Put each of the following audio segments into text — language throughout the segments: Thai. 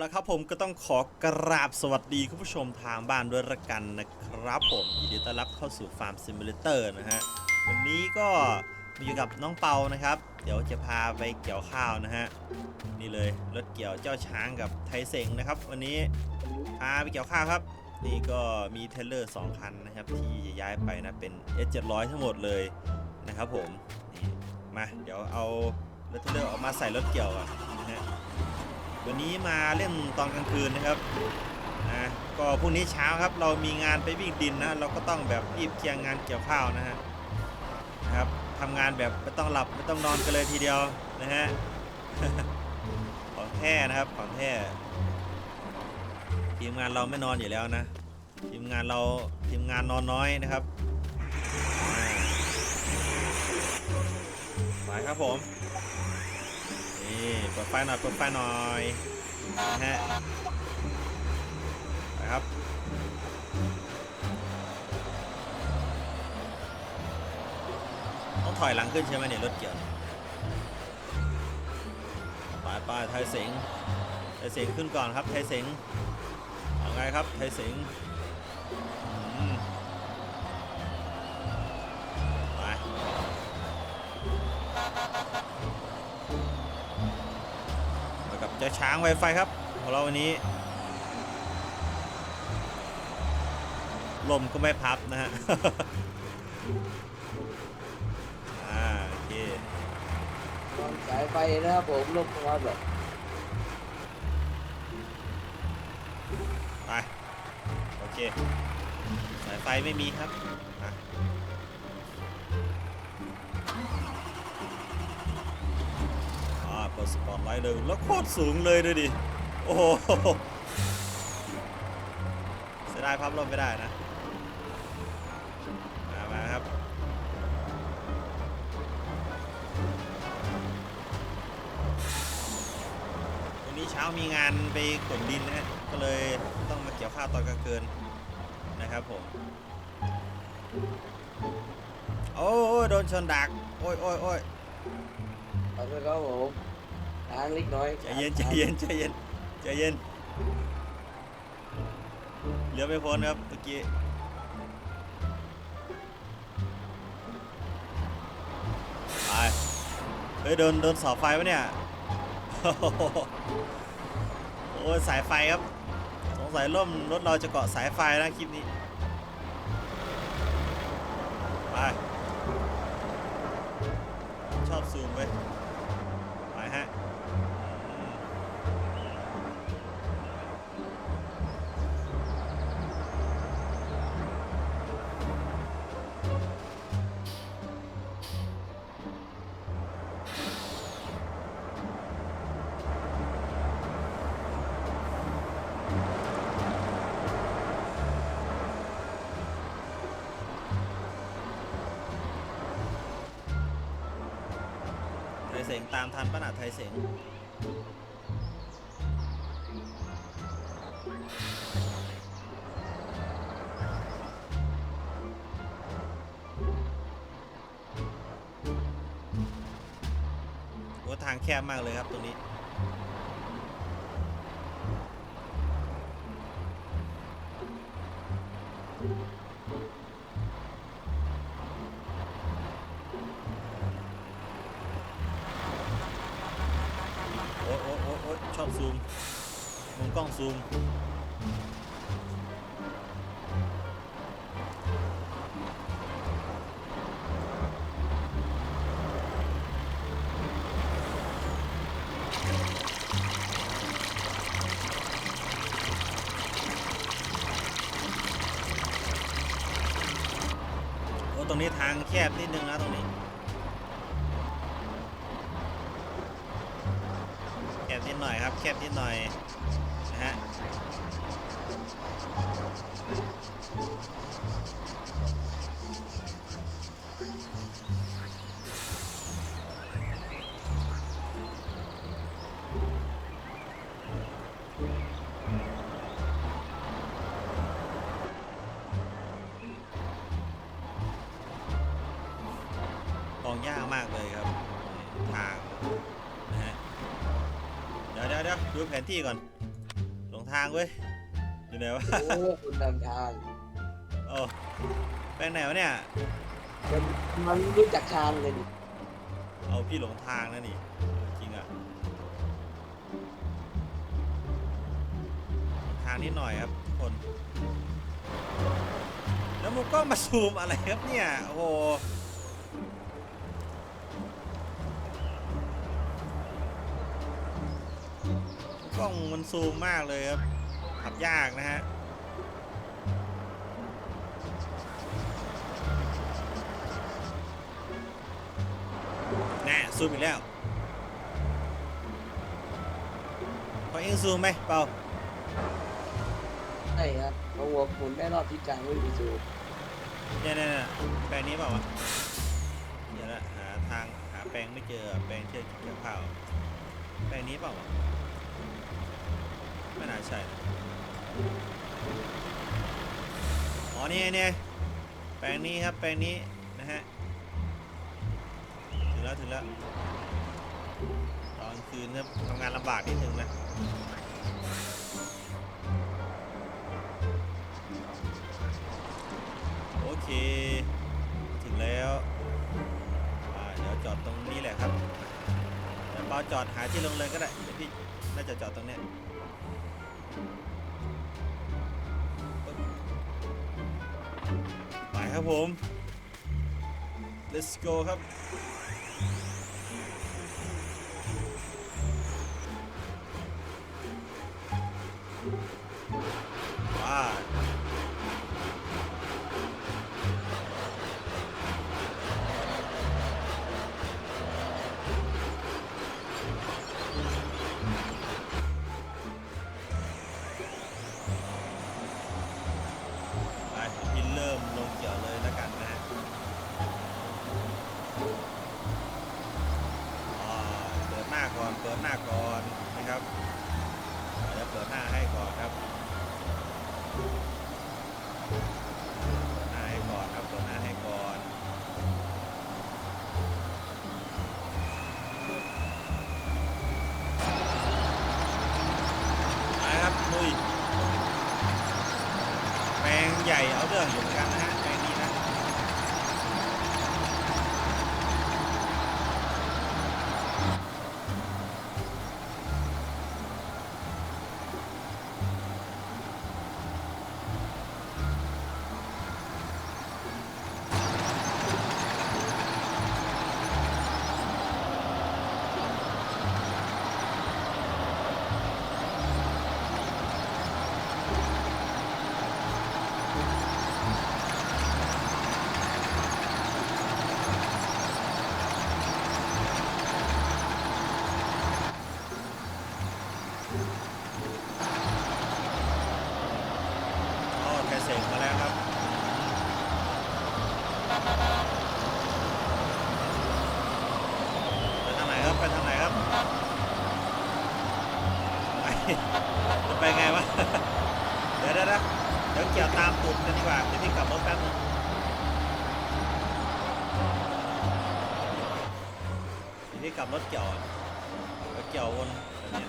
แล้วครับผมก็ต้องขอกราบสวัสดีคุณผู้ชมทางบ้านด้วยละกันนะครับผมยินดีต้อนรับเข้าสู่ฟาร์มซิมูเลเตอร์นะฮะวันนี้ก็มาอยู่กับน้องเปานะครับ เดี๋ยวจะพาไปเกี่ยวข้าวนะฮะนี่เลยรถเกี่ยวเจ้าช้างกับไทเสงนะครับ วันนี้พาไปเกี่ยวข้าวครับ นี่ก็มีเทรลเลอร์2คันนะครับ ที่จะย้ายไปนะเป็น S700 ทั้งหมดเลยนะครับผมนี่มาเดี๋ยวเอารถเทรลเลอร์ออกมาใส่รถเกี่ยวก่อนนะฮะ วันนี้มาเล่นตอนกลางคืนนะครับนะก็พรุ่งนี้เช้าครับเรามีงานไปวิ่งดินนะเราก็ต้องแบบรีบเคลียร์งานเกี่ยวข้าวนะฮะนะครับทำงานแบบไม่ต้องหลับไม่ต้องนอนกันเลยทีเดียวนะฮะของแท้นะครับของแท้ทีมงานเราไม่นอนอยู่แล้วนะทีมงานเราทีมงานนอนน้อยนะครับอ่าไปครับผม นี่เปิดไฟหน่อยเปิดไฟหน่อยนะฮะไปครับต้องถอยหลังขึ้นใช่ไหมเนี่ยรถเกี่ยวเนี่ยไปไปไทยเสงไทยเสงขึ้นก่อนครับไทยเสงเอาไงครับไทยเสง จ้าช้างไวไฟครับของเราวันนี้ลมก็ไม่พับนะฮะอ่าโอเควางสายไฟนะครับผมลูกครับแบบไป โอเค สายไฟไม่มีครับ ปิดสปอตไลท์เลยแล้วโคตรสูงเลยดูดิ โอ้โหเสียดายพับลมไม่ได้นะ มามาครับ วันนี้เช้ามีงานไปขนดินนะฮะ ก็เลยต้องมาเกี่ยวข้าวตอนกลางคืนนะครับผม โอ้ยโดนชนดัก โอ้ยโอ้ยโอ้ยเอาไปครับผม ทางเล็กน้อยใจเย็นใจเย็นใจเย็นใจเย็นเหลือไม่พ้นครับเมื่อกี้ไปเฮ้ยโดนโดนเสาไฟปะเนี่ยโอ้ยสายไฟครับสงสัยร่มรถเราจะเกาะสายไฟนะคลิปนี้ไปชอบซูมเว้ งตามทันปะนะไทยเสงโอ้ทางแคบมากเลยครับตรงนี้ ตรงนี้ทางแคบนิดนึงนะตรงนี้ แคบนิดหน่อยครับ แคบนิดหน่อย มองยากมากเลยครับทางนะฮะเดี๋ยวเดี๋ยวเดี๋ยวดูแผนที่ก่อนทางเว้ยอยู่ไหนวะโอ้คุณนำทางโอ้ไปไหนวะเนี่ยมันมันรู้จักทางเลยดิเอาพี่หลงทางนะนี่จริงอะหลงทางนิดหน่อยครับทุกคน แล้วมุกก็มาซูมอะไรครับเนี่ยโอ้ องมันซูมมากเลยครับขับยากนะฮะแน่ซูมอีกแล้วพอเองซูมไหมเปล่าใช่ครับเพราะว่าคุณได้รอบที่กลางไม่มีสูบเนี่ยเนี่ยเนี่ยแปลงนี้เปล่าวะเดี๋ยวละหาทางหาแปลงไม่เจอแปลงเชื่อเกี่ยวข้าวแปลงนี้เปล่าวะ ไม่น่าใช่ อ๋อนี่เนี่ยแปลงนี้ครับแปลงนี้นะฮะ ถึงแล้วถึงแล้ว ตอนคืนครับทำงานลำบากนิดนึงนะโอเค ถึงแล้วเดี๋ยวจอดตรงนี้แหละครับเดี๋ยวเปาจอดหาที่ลงเลยก็ได้พี่น่าจะจอดตรงเนี้ย ผม let's go ครับ ว้า เกี่ยวตามตูดกันดีกว่าเดี๋ยวพี่กลับรถแป๊บนึงเดี๋ยวพี่กลับรถเกี่ยวอะเกี่ยววนแบบนี้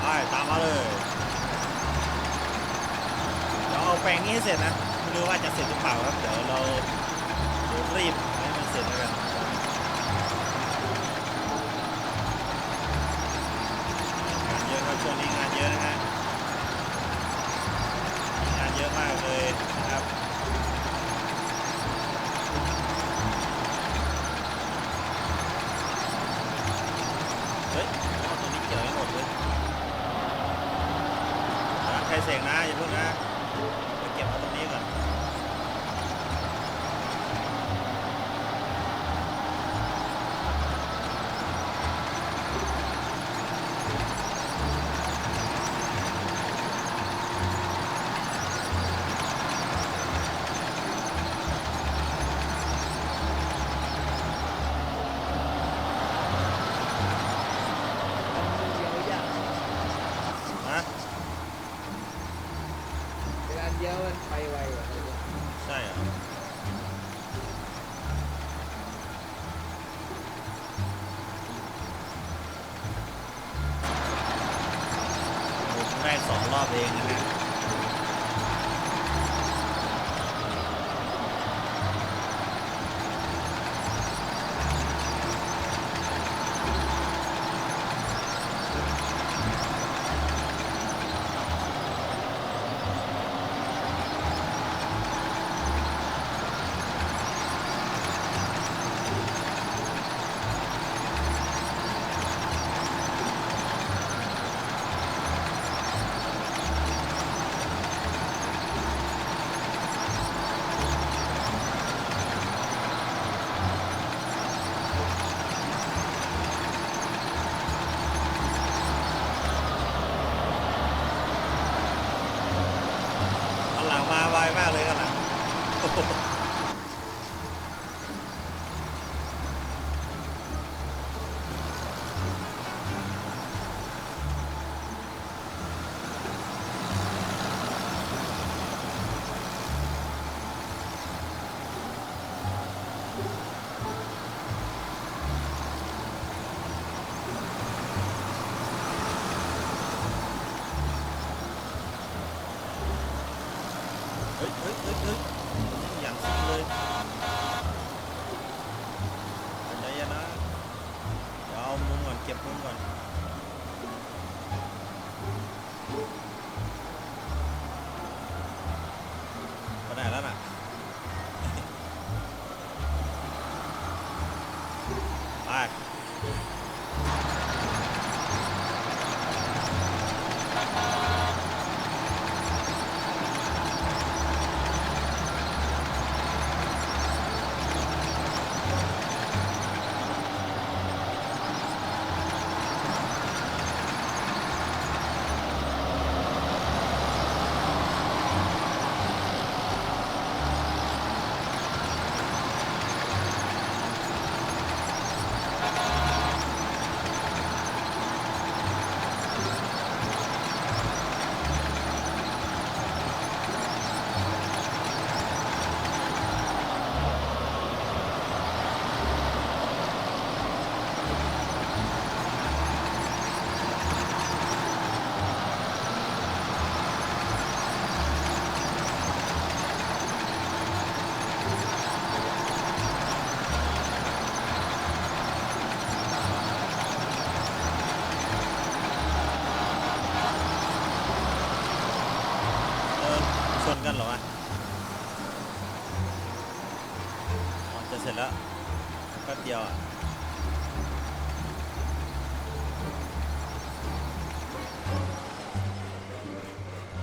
ไปตามมาเลยเดี๋ยวเอาแปลงนี้ให้เสร็จนะไม่รู้ว่าจะเสร็จหรือเปล่าครับเดี๋ยวเราเดี๋ยวรีบให้มันเสร็จแล้วกัน นะอย่าเพิ่งนะ เองนะฮะ ก่อนเก็บมุมก่อน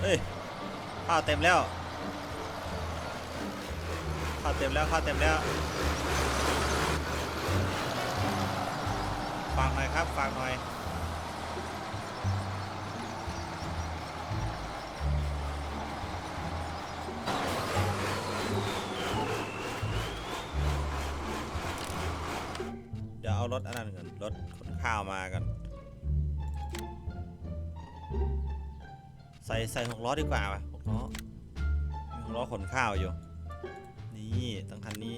ฮ้ยข้าวเต็มแล้วข้าวเต็มแล้วข้าวเต็มแล้วฟังหน่อยครับฟังหน่อยเดี๋ยวเอารถอันนั้นก่อนรถขนข้าวมากัน ใส่ใส่หกล้อดีกว่าป่ะหกล้อมีหกล้อขนข้าวอยู่ นี่ตั้งคันนี้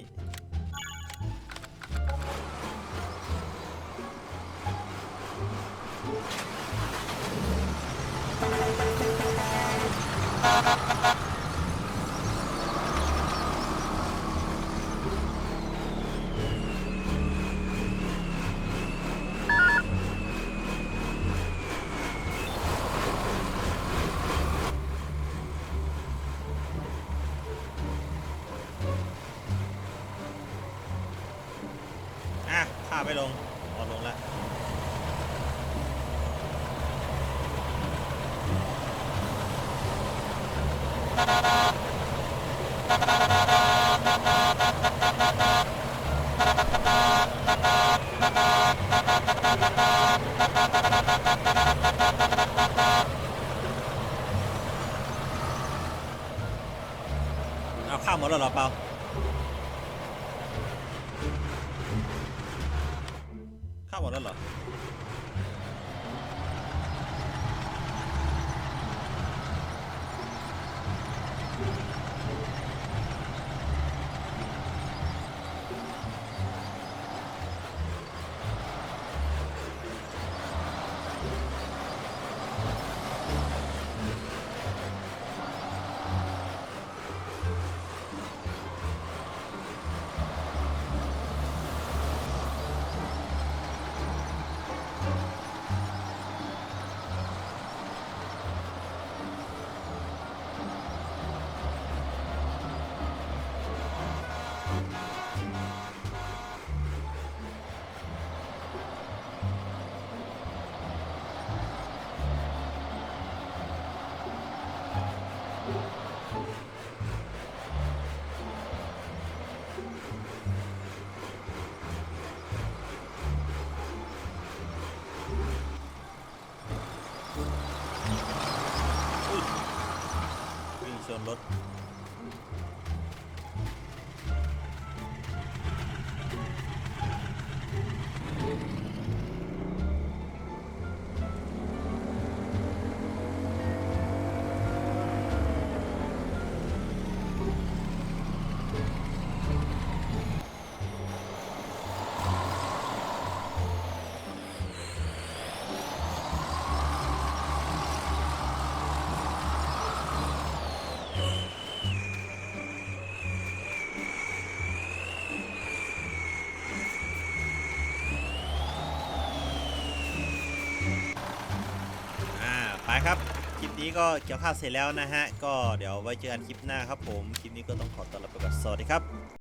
ไม่ลงอ๋อลงแล้วเอาข้าวหมดแล้วเหรอเปาข้า วหมด แนี้ก็เกี่ยวข้าวเสร็จแล้วนะฮะ ก็เดี๋ยวไว้เจอกันคลิปหน้าครับผม คลิปนี้ก็ต้องขอตัวลาไปก่อน สวัสดีครับ